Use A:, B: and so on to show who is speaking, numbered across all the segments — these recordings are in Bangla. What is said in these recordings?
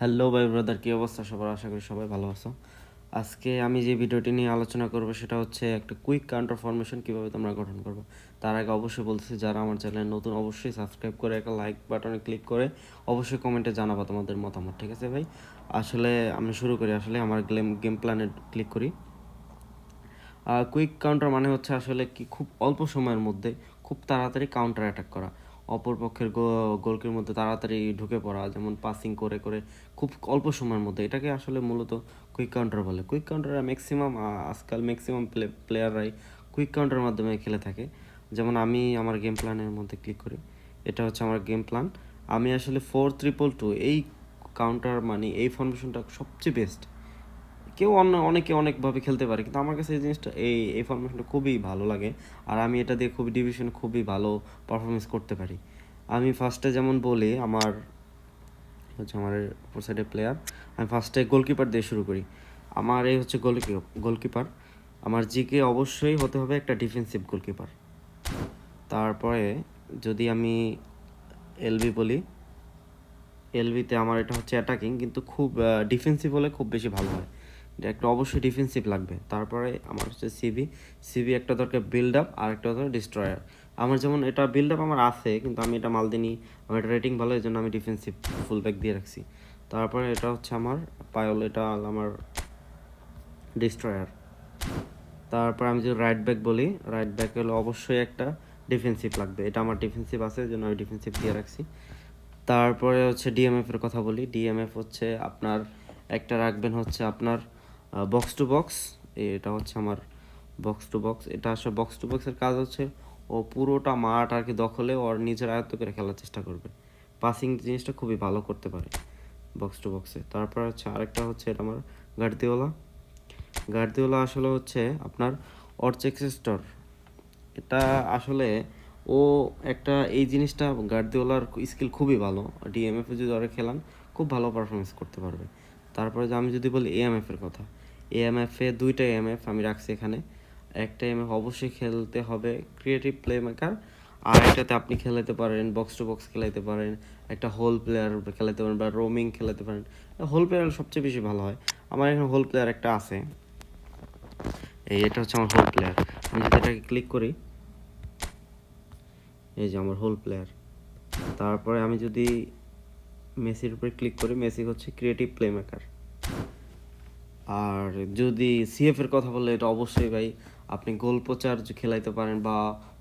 A: হ্যালো ভাই ব্রাদার কী অবস্থা? সবার আশা করি সবাই ভালো আছো। আজকে আমি যে ভিডিওটি নিয়ে আলোচনা করব, সেটা হচ্ছে একটা কুইক কাউন্টার ফরমেশন কীভাবে তোমরা গঠন করব। তার আগে অবশ্যই বলতেছি, যারা আমার চ্যানেল নতুন, অবশ্যই সাবস্ক্রাইব করে একটা লাইক বাটনে ক্লিক করে অবশ্যই কমেন্টে জানাব তোমাদের মতামত, ঠিক আছে ভাই? আসলে আমি শুরু করি, আসলে আমার গেম গেম প্ল্যানে ক্লিক করি। কুইক কাউন্টার মানে হচ্ছে আসলে কি, খুব অল্প সময়ের মধ্যে খুব তাড়াতাড়ি কাউন্টার অ্যাটাক করা। অপর পক্ষের গোলকির মধ্যে তাড়াতাড়ি ঢুকে পড়া, যেমন পাসিং করে করে খুব অল্প সময়ের মধ্যে। এটাকে আসলে মূলত কুইক কাউন্টার বলে। কুইক কাউন্টার ম্যাক্সিমাম আজকাল ম্যাক্সিমাম প্লে প্লেয়াররাই কুইক কাউন্টারের মাধ্যমে খেলে থাকে। যেমন আমি আমার গেম প্ল্যানের মধ্যে ক্লিক করি। এটা হচ্ছে আমার গেম প্ল্যান আমি আসলে ফোর ট্রিপল টু এই কাউন্টার মানে এই ফরমেশনটা সবচেয়ে বেস্ট কেউ অন্য, অনেকে অনেকভাবে খেলতে পারে, কিন্তু আমার কাছে এই জিনিসটা, এই এই ফরমেশনটা খুবই ভালো লাগে। আর আমি এটা দিয়ে খুবই ডিভিশন খুবই ভালো পারফরমেন্স করতে পারি। আমি ফার্স্টে যেমন বলি, আমার, হচ্ছে আমার অপর সাইডে প্লেয়ার আমি ফার্স্টে গোলকিপার দিয়ে শুরু করি। আমার এই হচ্ছে গোলকি গোলকিপার আমার জিকে অবশ্যই হতে হবে একটা ডিফেন্সিভ গোলকিপার তারপরে যদি আমি এলবি বলি এলবিতে আমার এটা হচ্ছে অ্যাটাকিং কিন্তু খুব ডিফেন্সিভ হলে খুব বেশি ভালো হয়। একটা অবশ্যই ডিফেন্সিভ লাগবে। তারপরে আমার হচ্ছে সিবি সিবি একটা দরকার বিল্ড আপ আর একটা দরকার ডিস্ট্রয়ার আমার যেমন এটা বিল্ড আপ আমার আছে, কিন্তু আমি এটা মাল দিনই আমার এটা রেটিং ভালো, এই জন্য আমি ডিফেন্সিভ ফুল ব্যাক দিয়ে রাখছি। তারপরে এটা হচ্ছে আমার পায়ল এটা আমার ডিস্ট্রয়ার তারপর আমি যদি রাইট ব্যাক বলি রাইট ব্যাক হলে অবশ্যই একটা ডিফেন্সিভ লাগবে। এটা আমার ডিফেন্সিভ আছে, এই জন্য আমি ডিফেন্সিভ দিয়ে রাখছি। তারপরে হচ্ছে ডিএমএফের কথা বলি। ডিএমএফ হচ্ছে আপনার, একটা রাখবেন হচ্ছে আপনার বক্স টু বক্স এটা হচ্ছে আমার বক্স টু বক্স এটা আসলে বক্স টু বক্সের কাজ হচ্ছে ও পুরোটা মাঠ আর কি দখলে ওর নিজের আয়ত্ত করে খেলার চেষ্টা করবে। পাসিং জিনিসটা খুবই ভালো করতে পারে বক্স টু বক্সে তারপর হচ্ছে আরেকটা হচ্ছে এটা আমার গার্দিওলা গার্দিওলা আসলে হচ্ছে আপনার অরচেক্সেস্টর এটা আসলে ও একটা, এই জিনিসটা গার্দিওলার স্কিল খুবই ভালো। ডিএমএফে যদি ওরা খেলান, খুব ভালো পারফরমেন্স করতে পারবে। তারপরে আমি যদি বলি এএমএফ এর কথা এএমএফে দুইটা এএমএফ আমি রাখছি এখানে। একটা এমএফ অবশ্যই খেলতে হবে ক্রিয়েটিভ প্লে মেকার আর একটাতে আপনি খেলাতে পারেন বক্স টু বক্স খেলাতে পারেন, একটা হোল প্লেয়ার খেলাতে পারেন বা রোমিং খেলাতে পারেন। হোল প্লেয়ার সবচেয়ে বেশি ভালো হয়। আমার এখানে হোল প্লেয়ার একটা আছে। এই এটা হচ্ছে আমার হোল প্লেয়ার আমি যদি এটাকে ক্লিক করি, এই যে আমার হোল প্লেয়ার তারপরে আমি যদি মেসির উপরে ক্লিক করি মেসি হচ্ছে ক্রিয়েটিভ প্লে মেকার আর যদি সিএফ এর কথা বললে এটা অবশ্যই ভাই, আপনি গোল প্রচার খেলাইতে পারেন বা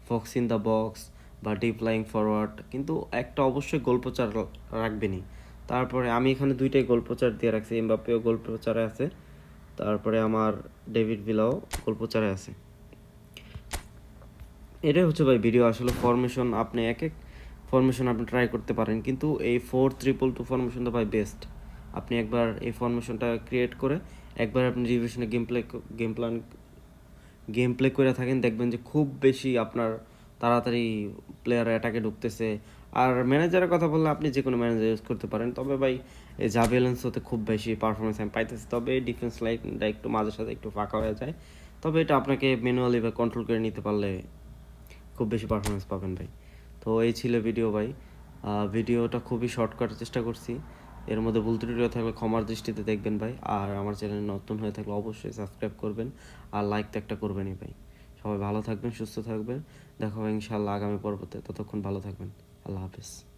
A: ফক্স ইন দ্য বক্স বা ডিপ লাইং ফরওয়ার্ড কিন্তু একটা অবশ্যই গোল প্রচার রাখবেনই। তারপরে আমি এখানে দুইটাই গোল প্রচার দিয়ে রাখছি, এমবাপ্পেও গোল প্রচারে আছে, তারপরে আমার ডেভিড ভিলাও গোল প্রচারে আছে। এটাই হচ্ছে ভাই ভিডিও আসলে ফরমেশন আপনি এক এক ফরমেশন আপনি ট্রাই করতে পারেন। কিন্তু এই ফোর ট্রিপল টু ফরমেশনটা ভাই বেস্ট আপনি একবার এই ফরমেশনটা ক্রিয়েট করে, একবার আপনি রিভিশনে game play game plan game play করে থাকেন, দেখবেন যে খুব বেশি আপনার তাড়াতাড়ি প্লেয়ার অ্যাটাকে ঢুকতেছে। আর ম্যানেজারের কথা বললে আপনি যে কোনো ম্যানেজার ইউজ করতে পারেন। তবে ভাই, এই জাভেলেন্স হতে খুব বেশি পারফরমেন্স আমি পাইতেছি। তবে ডিফেন্স লাইনটা একটু মাঝে সাথে একটু ফাঁকা হয়ে যায়। তবে এটা আপনাকে ম্যানুয়ালি বা কন্ট্রোল করে নিতে পারলে খুব বেশি পারফরমেন্স পাবেন ভাই। তো এই ছিল ভিডিও ভাই। ভিডিওটা খুবই শর্ট করার চেষ্টা করছি। এর মধ্যে ভুল ত্রুটিও থাকলে ক্ষমার দৃষ্টিতে দেখবেন ভাই। আর আমার চ্যানেল নতুন হয়ে থাকলে অবশ্যই সাবস্ক্রাইব করবেন। আর লাইক তো একটা করবেনই ভাই। সবাই ভালো থাকবেন, সুস্থ থাকবেন। দেখা হবে ইনশাআল্লাহ আগামী পর্বতে। ততক্ষণ ভালো থাকবেন। আল্লাহ হাফিজ।